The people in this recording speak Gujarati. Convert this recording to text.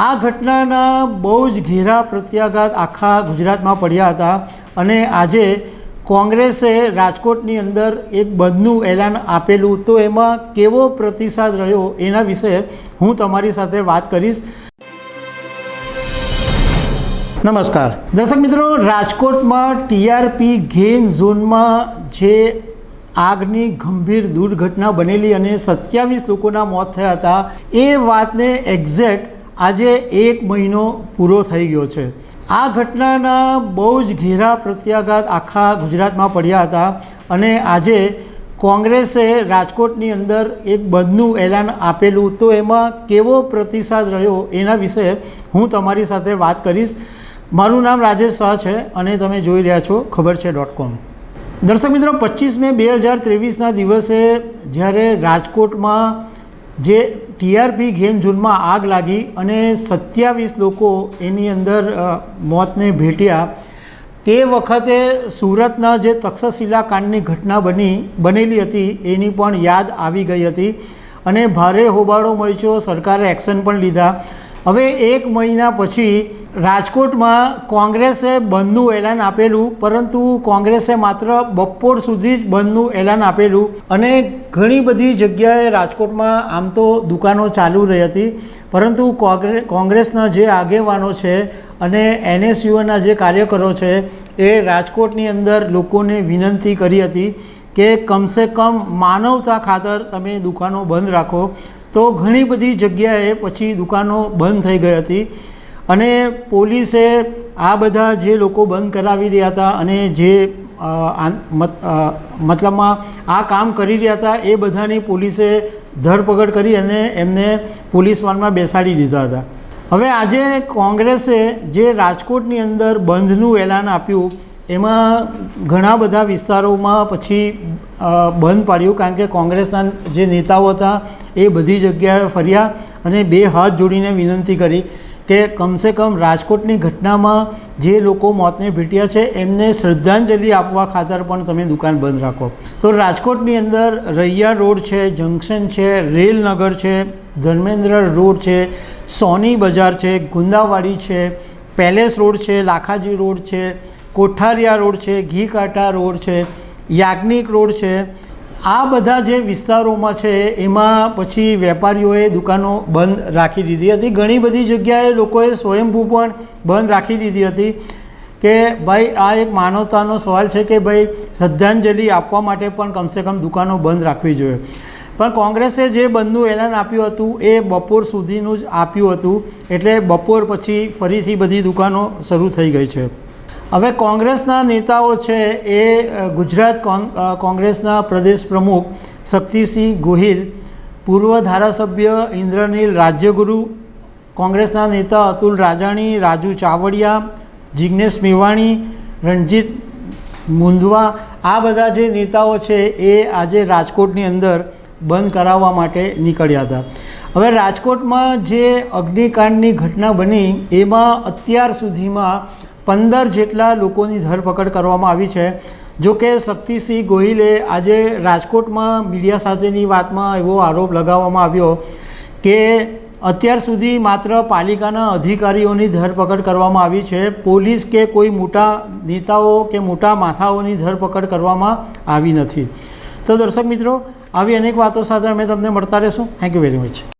આ ઘટનાના બહુ જ ઘેરા પ્રત્યાઘાત આખા ગુજરાતમાં પડ્યા હતા અને આજે કોંગ્રેસે રાજકોટની અંદર એક બંધનું એલાન આપેલું તો એમાં કેવો પ્રતિસાદ રહ્યો એના વિશે હું તમારી સાથે વાત કરીશ. નમસ્કાર. દર્શક મિત્રો, રાજકોટમાં ટીઆરપી ગેમ ઝોનમાં જે આગની ગંભીર દુર્ઘટના બનેલી અને સત્યાવીસ લોકોના મોત થયા હતા, એ વાતને એક્ઝેક્ટ આજે એક મહિનો પૂરો થઈ ગયો છે. આ ઘટનાના બહુ જ ઘેરા પ્રત્યાઘાત આખા ગુજરાતમાં પડ્યા હતા અને આજે કોંગ્રેસે રાજકોટની અંદર એક બંધનું એલાન આપેલું તો એમાં કેવો પ્રતિસાદ રહ્યો એના વિશે હું તમારી સાથે વાત કરીશ. મારું નામ રાજેશ શાહ છે અને તમે જોઈ રહ્યા છો ખબર છે ડોટ કોમ. દર્શક મિત્રો, પચીસ મે બે હજાર ત્રેવીસના દિવસે જ્યારે રાજકોટમાં જે ટીઆરપી ગેમ ઝોનમાં આગ લાગી અને સત્યાવીસ લોકો એની અંદર મોતને ભેટ્યા. તે વખતે સુરતના જે તક્ષશિલા કાંડની ઘટના બની, બનેલી હતી, એની પણ યાદ આવી ગઈ હતી અને ભારે હોબાળો મચ્યો, સરકારે એક્શન પણ લીધા. હવે એક મહિના પછી રાજકોટમાં કોંગ્રેસે બંધનું એલાન આપેલું, પરંતુ કોંગ્રેસે માત્ર બપોર સુધી જ બંધનું એલાન આપેલું. અને ઘણી બધી જગ્યાએ રાજકોટમાં આમ તો દુકાનો ચાલુ રહી હતી, પરંતુ કોંગ્રે- કોંગ્રેસના જે આગેવાનો છે અને એનએસયુના જે કાર્યકરો છે, એ રાજકોટની અંદર લોકોને વિનંતી કરી હતી કે કમસે કમ માનવતા ખાતર તમે દુકાનો બંધ રાખો. તો ઘણી બધી જગ્યાએ પછી દુકાનો બંધ થઈ ગઈ હતી. અને પોલીસે આ બધા જે લોકો બંધ કરાવી રહ્યા હતા અને જે મત- મતલબમાં આ કામ કરી રહ્યા હતા, એ બધાની પોલીસે ધરપકડ કરી અને એમને પોલીસ વાનમાં બેસાડી દીધા હતા. હવે આજે કોંગ્રેસે જે રાજકોટની અંદર બંધનું એલાન આપ્યું, એમાં ઘણા બધા વિસ્તારોમાં પછી બંધ પાડ્યું, કારણ કે કોંગ્રેસના જે નેતાઓ હતા એ બધી જગ્યાએ ફર્યા અને બે હાથ જોડીને વિનંતી કરી. કે કમસે કમ રાજકોટની ઘટનામાં જે લોકો મોતને ભેટ્યા છે, એમને શ્રદ્ધાંજલિ આપવા ખાતર પણ તમે દુકાન બંધ રાખો. તો રાજકોટની અંદર રૈયા રોડ છે, જંકશન છે, રેલનગર છે, ધર્મેન્દ્ર રોડ છે, સોની બજાર છે, ગુંદાવાડી છે, પેલેસ રોડ છે, લાખાજી રોડ છે, કોઠારિયા રોડ છે, ઘી કાંટા રોડ છે, યાજ્ઞિક રોડ છે આ બધા જે વિસ્તારોમાં છે, એમાં પછી વેપારીઓએ દુકાનો બંધ રાખી દીધી હતી. ઘણી બધી જગ્યાએ લોકોએ સ્વયંભૂ પણ બંધ રાખી દીધી હતી કે ભાઈ, આ એક માનવતાનો સવાલ છે કે ભાઈ, શ્રદ્ધાંજલિ આપવા માટે પણ કમસે કમ દુકાનો બંધ રાખવી જોઈએ. પણ કોંગ્રેસે જે બંધનું એલાન આપ્યું હતું, એ બપોર સુધીનું જ આપ્યું હતું. એટલે બપોર પછી ફરીથી બધી દુકાનો શરૂ થઈ ગઈ છે. હવે કોંગ્રેસના નેતાઓ છે એ ગુજરાત કોંગ- કોંગ્રેસના પ્રદેશ પ્રમુખ શક્તિસિંહ ગોહિલ, પૂર્વ ધારાસભ્ય ઇન્દ્રનીલ રાજ્યગુરુ, કોંગ્રેસના નેતા અતુલ રાજાણી, રાજુ ચાવડિયા જિજ્ઞેશ મેવાણી, રણજીત મુંદવા આ બધા જે નેતાઓ છે એ આજે રાજકોટની અંદર બંધ કરાવવા માટે નીકળ્યા હતા. હવે રાજકોટમાં જે અગ્નિકાંડની ઘટના બની, એમાં અત્યાર સુધીમાં પંદર જેટલા લોકોની ધરપકડ કરવામાં આવી છે. જો કે શક્તિસિંહ ગોહિલે આજે રાજકોટમાં મીડિયા સાથેની વાતમાં એવો આરોપ લગાવવામાં આવ્યો કે અત્યાર સુધી માત્ર પાલિકાના અધિકારીઓની ધરપકડ કરવામાં આવી છે. પોલીસ કે કોઈ મોટા નેતાઓ કે મોટા માથાઓની ધરપકડ કરવામાં આવી નથી. તો દર્શક મિત્રો, આવી અનેક વાતો સાથે અમે તમને મળતા રહીશું. Thank you very much